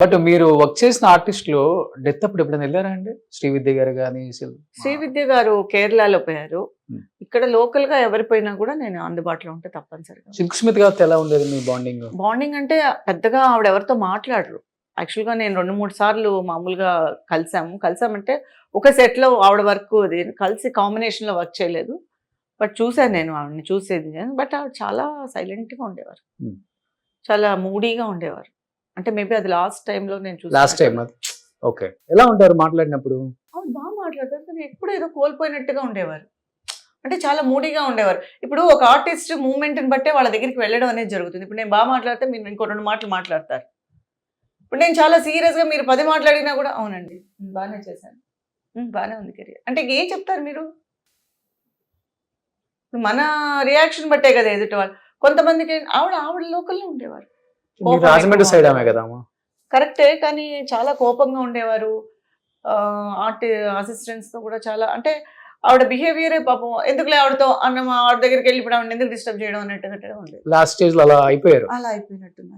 But మీరు work చేసిన ఆర్టిస్టులు డెత్ అప్పుడు ఎప్పుడైనా వెళ్ళారా అండి? శ్రీవిద్య గారు కానీ శ్రీ విద్య గారు కేరళలో పోయారు. Hmm. ఇక్కడ లోకల్గా ఎవరి పోయినా కూడా నేను అందుబాటులో ఉంటే తప్పనిసరిగా సిల్క్ స్మిత్ గారితో ఎలా ఉండేది మీ బాండింగ్ బాండింగ్ అంటే పెద్దగా ఆవిడ ఎవరితో మాట్లాడరు. యాక్చువల్గా నేను రెండు మూడు సార్లు మామూలుగా కలిసాము. కలిసామంటే ఒక set లో ఆవిడ వర్క్ అది కలిసి కాంబినేషన్లో వర్క్ చేయలేదు. బట్ చూసాను నేను ఆవిడని చూసేది బట్ ఆవిడ చాలా silent గా ఉండేవారు. Hmm. చాలా మూడీగా ఉండేవారు. అంటే మేబీ అది లాస్ట్ టైంలో నేను లాస్ట్ టైం అది. ఓకే ఎలా ఉంటారు మాట్లాడినప్పుడు? అవును బాగా మాట్లాడతారు. కానీ ఎప్పుడు ఏదో కోల్పోయినట్టుగా ఉండేవారు. అంటే చాలా మూడీగా ఉండేవారు. ఇప్పుడు ఒక ఆర్టిస్ట్ మూమెంట్ని బట్టే వాళ్ళ దగ్గరికి వెళ్ళడం అనేది జరుగుతుంది. ఇప్పుడు నేను బాగా మాట్లాడితే మీరు ఇంకో రెండు మాటలు మాట్లాడతారు. ఇప్పుడు నేను చాలా సీరియస్గా మీరు పది మాట్లాడినా కూడా అవునండి బాగానే చేశాను. బాగానే ఉంది కెరియర్ అంటే ఇంక ఏం చెప్తారు మీరు? మన రియాక్షన్ బట్టే కదా ఎదుటి వాళ్ళు. కొంతమందికి ఆవిడ ఆవిడ లోకల్లో ఉండేవారు. రాజమండ్రి సైడ్ ఆమె కదా. కరెక్టే కానీ చాలా కోపంగా ఉండేవారు. ఆర్ట్ అసిస్టెంట్స్తో కూడా చాలా అంటే ఆవిడ బిహేవియరే పాపం ఎందుకులే ఆవిడతో అన్న ఆవిడ దగ్గరికి వెళ్ళి ఇప్పుడు ఆవిడ ఎందుకు డిస్టర్బ్ చేయడం అన్నట్టుగా ఉండేది. లాస్ట్ స్టేజ్లో అలా అయిపోయారు. అలా అయిపోయినట్టున్నారు.